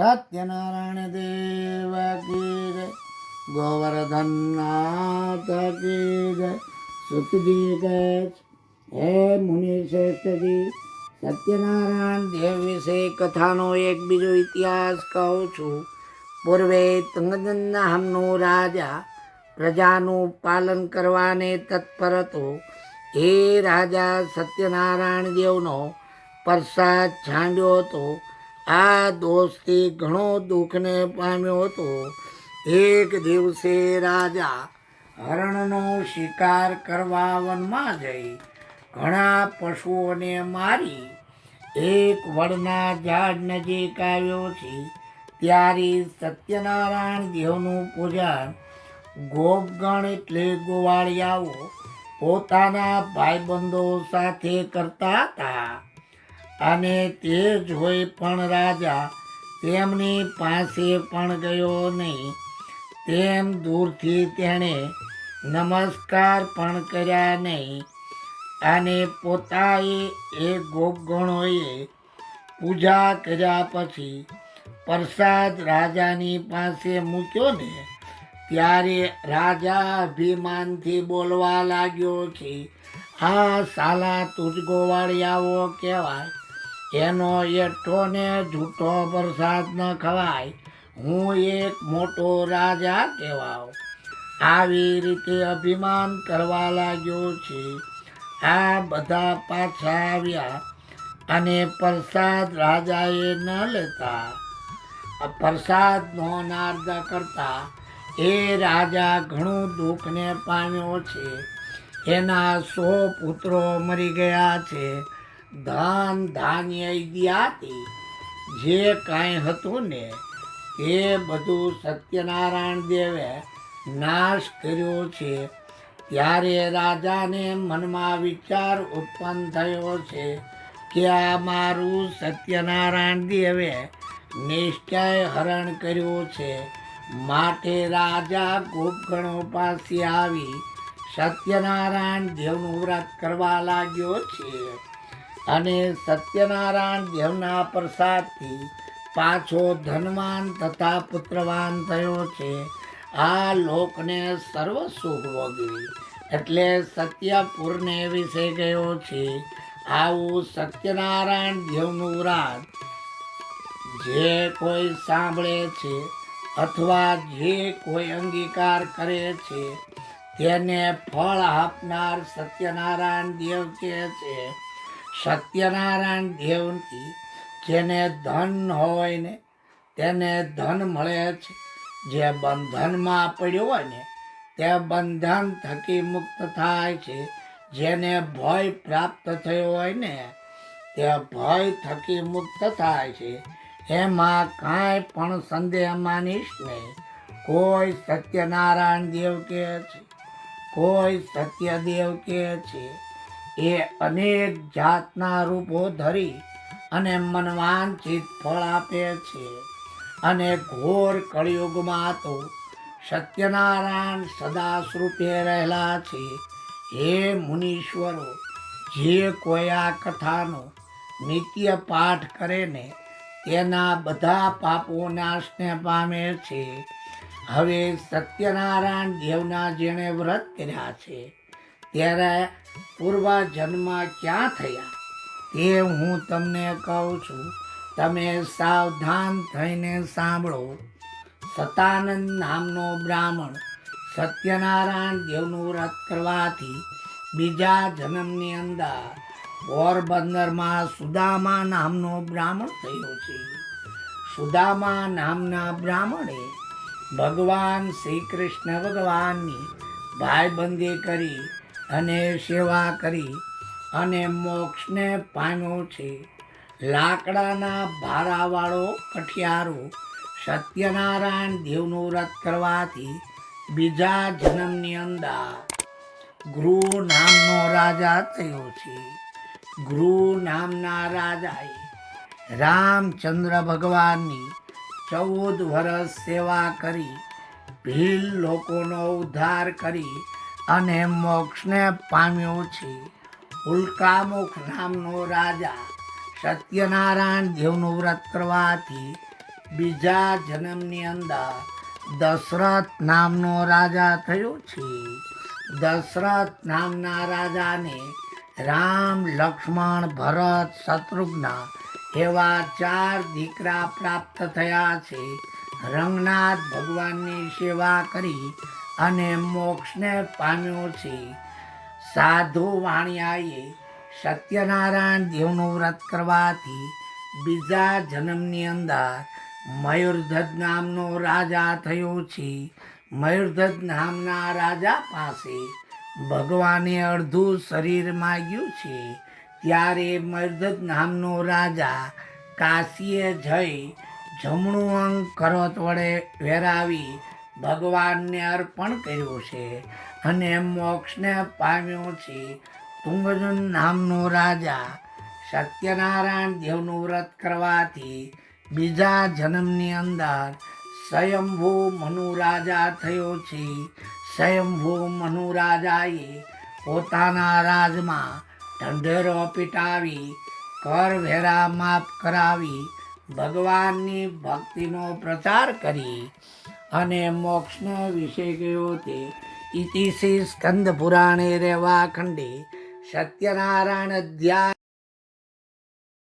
સત્યનારાયણ દેવ કી જય ગોવર્ધન નાથ કી જય હે મુનિ શ્રેષ્ઠજી સત્યનારાયણ દેવ વિશે કથાનો એક બીજો ઇતિહાસ કહું છું. પૂર્વે તુંગદન નામનો રાજા પ્રજાનું પાલન કરવાને તત્પર હતો એ રાજા સત્યનારાયણ દેવનો પ્રસાદ છાંડ્યો હતો. આ દોષથી ઘણો દુઃખને પામ્યો હતો. એક દિવસે રાજા હરણનો શિકાર કરવા વનમાં જઈ ઘણા પશુઓને મારી. એક વડના ઝાડ નજીક આવ્યો છે. ત્યારે સત્યનારાયણ દેવનું પૂજન ગોપગણ એટલે ગોવાળિયાઓ પોતાના ભાઈબંધો સાથે કરતા હતા. અને તે જોઈ પણ રાજા તેમની પાસે પણ ગયો નહીં. તેમ દૂરથી તેણે નમસ્કાર પણ કર્યા નહીં. અને પોતાએ એ ગોપગણોએ પૂજા કર્યા પછી પ્રસાદ રાજાની પાસે મૂક્યો ને, ત્યારે રાજા અભિમાનથી બોલવા લાગ્યો છે આ સાલા તુજગોવાળિયાઓ કહેવાય એનો એઠો ને જૂઠો પ્રસાદ ન ખવાય. હું એક મોટો રાજા કહેવાઉ. આવી રીતે અભિમાન કરવા લાગ્યો છે. આ બધા પાછા આવ્યા અને પ્રસાદ રાજાએ ન લેતા. પ્રસાદ પ્રસાદનો નાર્દ કરતા એ રાજા ઘણું દુઃખને પામ્યો છે. એના સો પુત્રો મરી ગયા છે. ધન ધાન્ય ઇત્યાદિ જે કાંઈ હતું ને એ બધું સત્યનારાયણ દેવે નાશ કર્યો છે. ત્યારે રાજાને મનમાં વિચાર ઉત્પન્ન થયો છે કે આ મારું સત્યનારાયણ દેવે નિશ્ચય હરણ કર્યો છે. માટે રાજા ગોપગણો પાસે આવી સત્યનારાયણ દેવનું વ્રત કરવા લાગ્યો છે. અને સત્યનારાયણ દેવના પ્રસાદથી પાછો ધનવાન તથા પુત્રવાન થયો છે. આ લોકને સર્વ સુખ ભોગવી એટલે સત્યપુરને વિશે ગયો છે. આવું સત્યનારાયણ દેવનું વ્રત જે કોઈ સાંભળે છે અથવા જે કોઈ અંગીકાર કરે છે તેને ફળ આપનાર સત્યનારાયણ દેવ કહે છે. સત્યનારાયણ દેવથી જેને ધન હોય ને, તેને ધન મળે છે. જે બંધનમાં પડ્યો હોય ને, તે બંધન થકી મુક્ત થાય છે. જેને ભય પ્રાપ્ત થયો હોય ને, તે ભય થકી મુક્ત થાય છે. એમાં કાંઈ પણ સંદેહ માનીશ નહીં. કોઈ સત્યનારાયણ દેવ કહે છે. કોઈ સત્યદેવ કહે છે. એ અનેક જાતના રૂપો ધરી અને મનવાંચિત ફળ આપે છે. અને ઘોર કળિયુગમાં તો સત્યનારાયણ સદા સ્વરૂપે રહેલા છે. હે મુનીશ્વરો, જે કોઈ આ કથાનો નિત્ય પાઠ કરે ને તેના બધા પાપો નાશને પામે છે. હવે સત્યનારાયણ દેવના જેણે વ્રત કર્યા છે. ત્યારે પૂર્વજન્મ ક્યાં થયા? તે હું તમને કહું છું. તમે સાવધાન થઈને સાંભળો. સતાનંદ નામનો બ્રાહ્મણ સત્યનારાયણ દેવનું વ્રત કરવાથી બીજા જન્મની અંદર પોરબંદરમાં સુદામા નામનો બ્રાહ્મણ થયો છે. સુદામા નામના બ્રાહ્મણે ભગવાન શ્રી કૃષ્ણ ભગવાનની ભાઈબંધી કરી અને સેવા કરી અને મોક્ષને પામ્યો છે. લાકડાના ભારાવાળો કઠિયારો સત્યનારાયણ દેવનું વ્રત કરવાથી બીજા જન્મની અંદર ગૃહ નામનો રાજા થયો છે. ગૃહ નામના રાજાએ રામચંદ્ર ભગવાનની ચૌદ વર્ષ સેવા કરી, ભીલ લોકોનો ઉદ્ધાર કરી અને મોક્ષને પામ્યો છે. ઉલ્કામુખ નામનો રાજા સત્યનારાયણ દેવનું વ્રત કરવાથી બીજા જન્મની અંદર દશરથ નામનો રાજા થયો છે. દશરથ નામના રાજાને રામ, લક્ષ્મણ, ભરત, શત્રુઘ્ન એવા ચાર દીકરા પ્રાપ્ત થયા છે. રંગનાથ ભગવાનની સેવા કરી અને મોક્ષને પામ્યો છે. સાધુ વાણિયાએ સત્યનારાયણ દેવનું વ્રત કરવાથી બીજા જન્મની અંદર મયુરધજ નામનો રાજા થયો છે. મયુરધજ નામના રાજા પાસે ભગવાને અડધું શરીર માગ્યું છે. ત્યારે મયુરધજ નામનો રાજા કાશીએ જઈ જમણું અંગ કરત વડે વેરાવી ભગવાનને અર્પણ કર્યું છે અને મોક્ષને પામ્યો છે. તુંગજન નામનો રાજા સત્યનારાયણ દેવનું વ્રત કરવાથી બીજા જન્મની અંદર સ્વયંભૂ મનુ રાજા થયો છે. સ્વયંભૂ મનુ રાજાએ પોતાના રાજમાં ઢંઢેરો પીટાવી કર વેરા માફ કરાવી ભગવાનની ભક્તિનો પ્રચાર કરી અને મોક્ષનો વિષય ગયો તે ઇતિશ્રી સ્કંદ પુરાણે રેવા ખંડે સત્યનારાયણ અધ્યાય